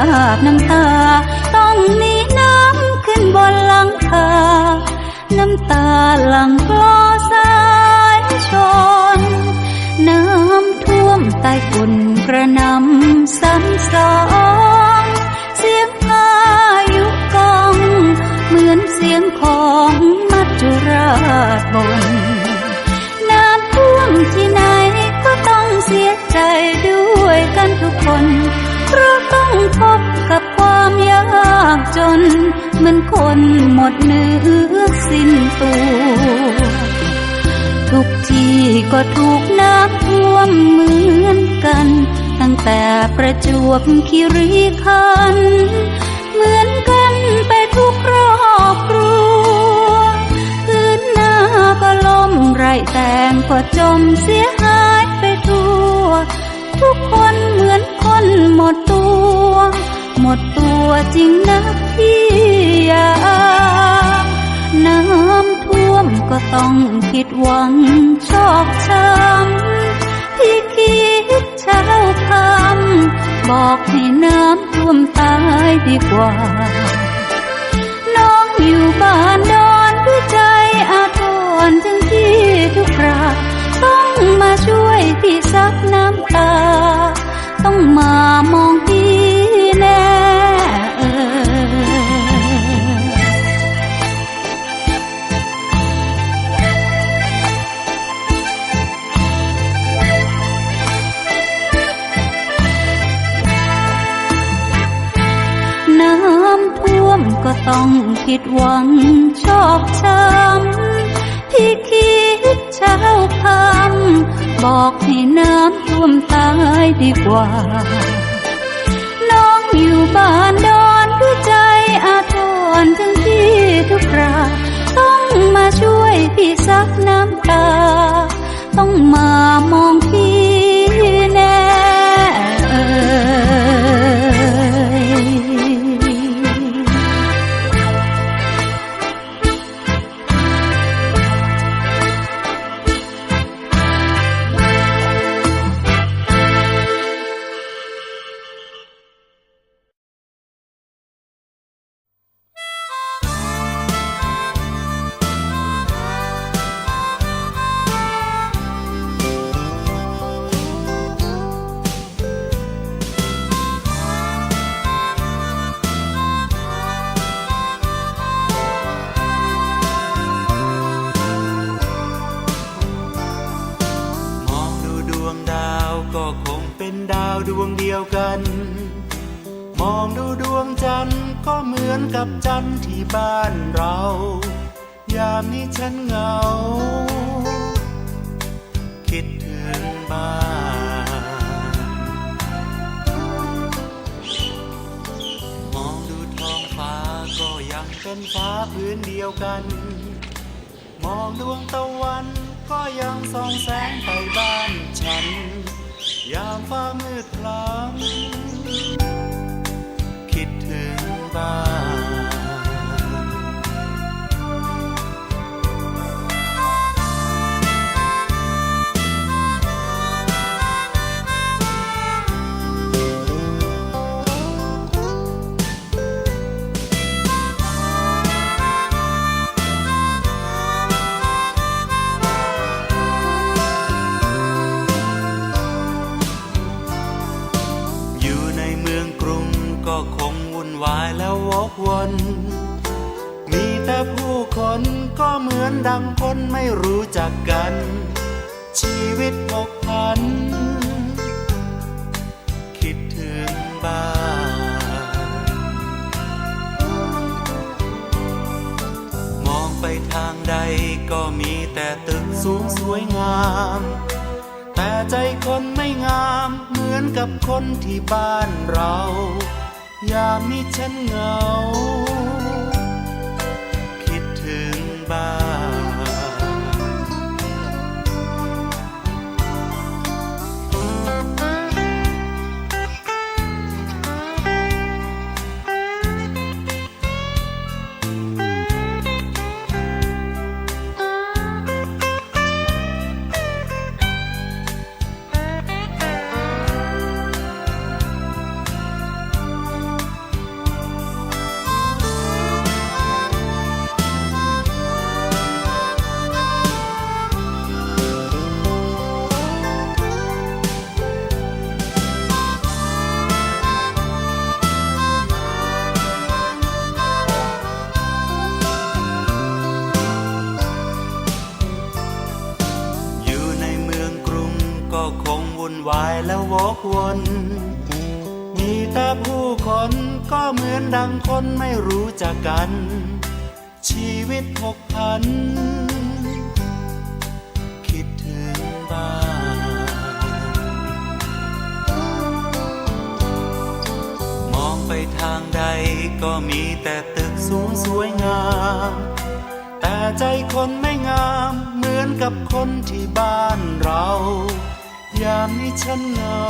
าบน้ำตา ต้องหนีน้ำขึ้นบนหลังคา น้ำตาหลังกลอสายชน น้ำท่วมใต้ฝุ่นกระนำซ้ำสองเสียงพายุกอง เหมือนเสียงของมัจจุราชบน น้ำท่วมที่ไหนก็ต้องเสียใจด้วยกันทุกคน เหมือนคนหมดเนื้อสิ้นตัว ทุกที่ก็ถูกน้ำท่วมเหมือนกัน ตั้งแต่ประจวบคีรีขันเหมือนกันไปทุกครอบครัวพื้นหน้าก็ล่มไรแตงก็จมเสีย มดตัวจริงนะพี่ยาน้ำท่วมก็ต้องผิดหวังชอกช้ำที่คิดเช้าคำบอกให้น้ำท่วมตายดีกว่า น้องอยู่บ้านดอนด้วยใจอาทรถึงที่ทุกคราต้องมาช่วยพี่ซับน้ำตา ต้องมามอง ผิดหวังชอกช้ำที่คิดเช้าคำบอกให้น้ำท่วมตายดีกว่า น้องอยู่บ้านดอนด้วยใจอาทรถึงที่ทุกคราต้องมาช่วยพี่ซับน้ำตา ต้องมามองพี่ เป็นฟ้าพื้นเดียวกัน มองดวงตะวันก็ยังส่องแสงไปบ้านฉัน ยามฟ้ามืดพลัมคิดถึงบ้าน ววกวน มีแต่ผู้คนก็เหมือนดังคนไม่รู้จักกัน ชีวิตผกพัน คิดถึงบ้านมองไปทางใดก็มีแต่ตึกสูงสวยงาม แต่ใจคนไม่งามเหมือนกับคนที่บ้านเรา ยามนี้ฉันเหงา คิดถึงบ้านน นดังคนไม่รู้จักกัน ชีวิตผกพัน คิดถึงบ้านมองไปทางใดก็มีแต่ตึกสูงสวยงาม แต่ใจคนไม่งามเหมือนกับคนที่บ้านเรา ยามนี้ฉันเหงา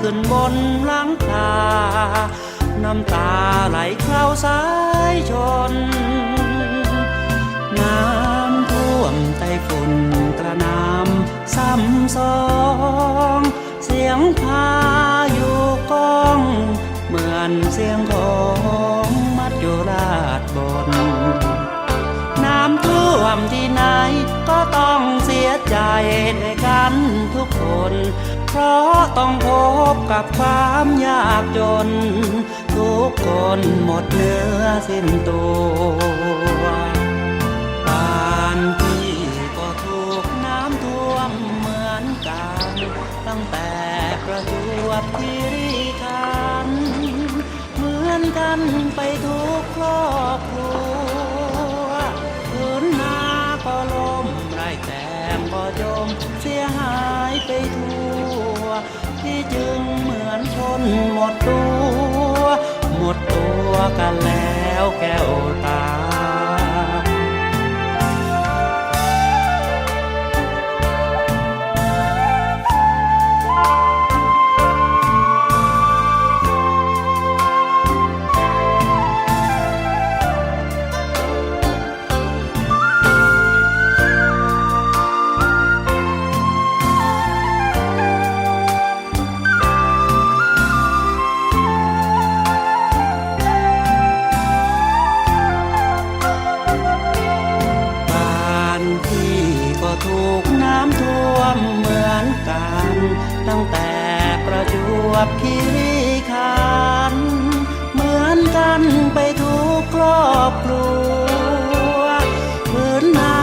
ขึ้นบนหลังคาน้ำตาไหลเข้าสายชน น้ำท่วมไต้ฝุ่นกระน้ำซ้ำสอง เสียงพายุก้อง เหมือนเสียงของมัดอยู่ลาดบน น้ำท่วมที่ไหนก็ต้องเสียใจด้วยกันทุก เพราะต้องพบกับความยากจน ทุกคนหมดเนื้อสิ้นตัวบ้านพี่ก็ถูกน้ำท่วมเหมือนกัน ตั้งแต่ประจวบคีรีขันธ์เหมือนกันไปทุกครอบครัว จึงเหมือนคนหมดตัว หมดตัวกันแล้วแก้วตา ตั้งแต่ประจวบคีรีขันเหมือนกันไปทุกครอบครัวพื้นนา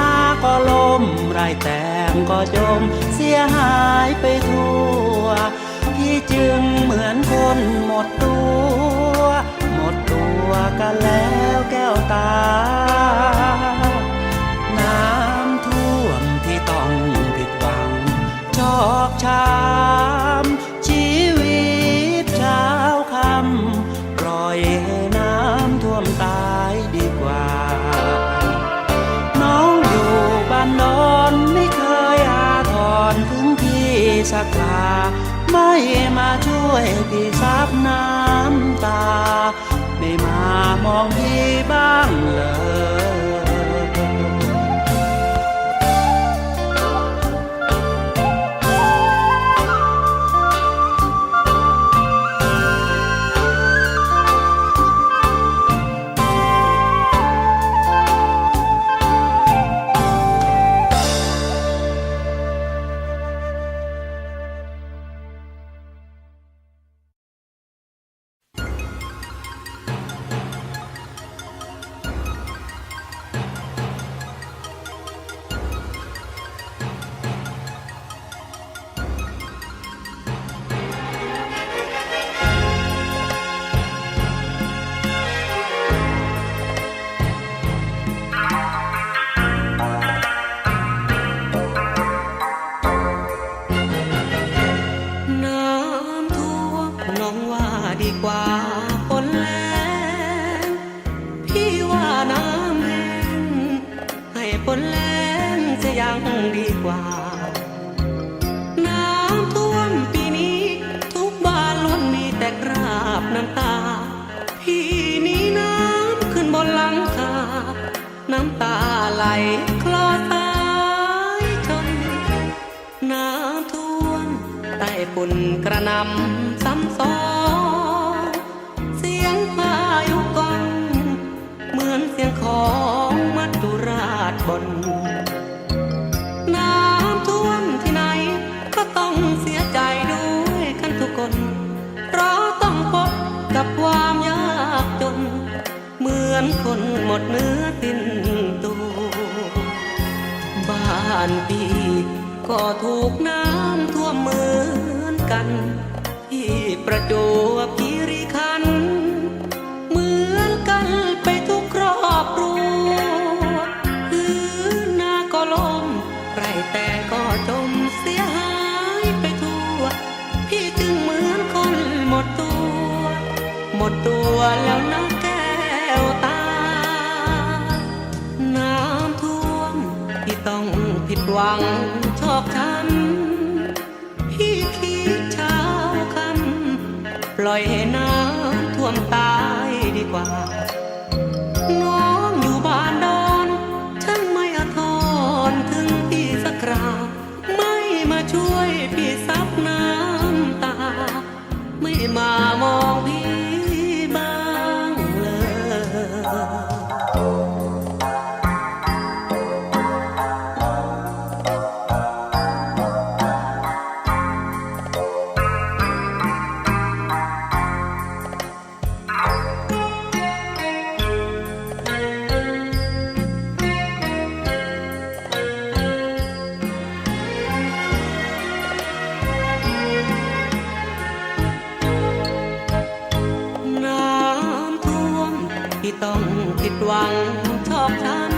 ก็ล้มไรแตงก็จมเสียหายไปทั่วพี่จึงเหมือนคนหมดตัว หมดตัวกันแล้วแก้วตา อกช้ำชีวิตเช้าคำปล่อยให้น้ำท่วมตายดีกว่า น้องอยู่บ้านนอนไม่เคยอาทรถึงพี่สักคาไม่มาช่วยพี่ซับน้ำตา ไม่มามองพี่บ้างเลย ของมัจจุราชบน น้ำท่วมที่ไหน ก็ต้องเสียใจด้วยกันทุกคน เพราะต้องพบกับความยากจน เหมือนคนหมดเนื้อสิ้นตัว บ้านพี่ก็ถูกน้ำ วแล้วนะแก้วตา น้ำท่วมที่ต้องผิดหวังชอกช้ำพี่คิดเช้าคำปล่อยให้น้ำท่วมตายดีกว่า น้องอยู่บ้านดอนช่างไม่อาทรถึงพี่สักคราวไม่มาช่วยพี่ซับน้ำตา ไม่มามองพี่ ต้องผิดหวังชอบช้ำ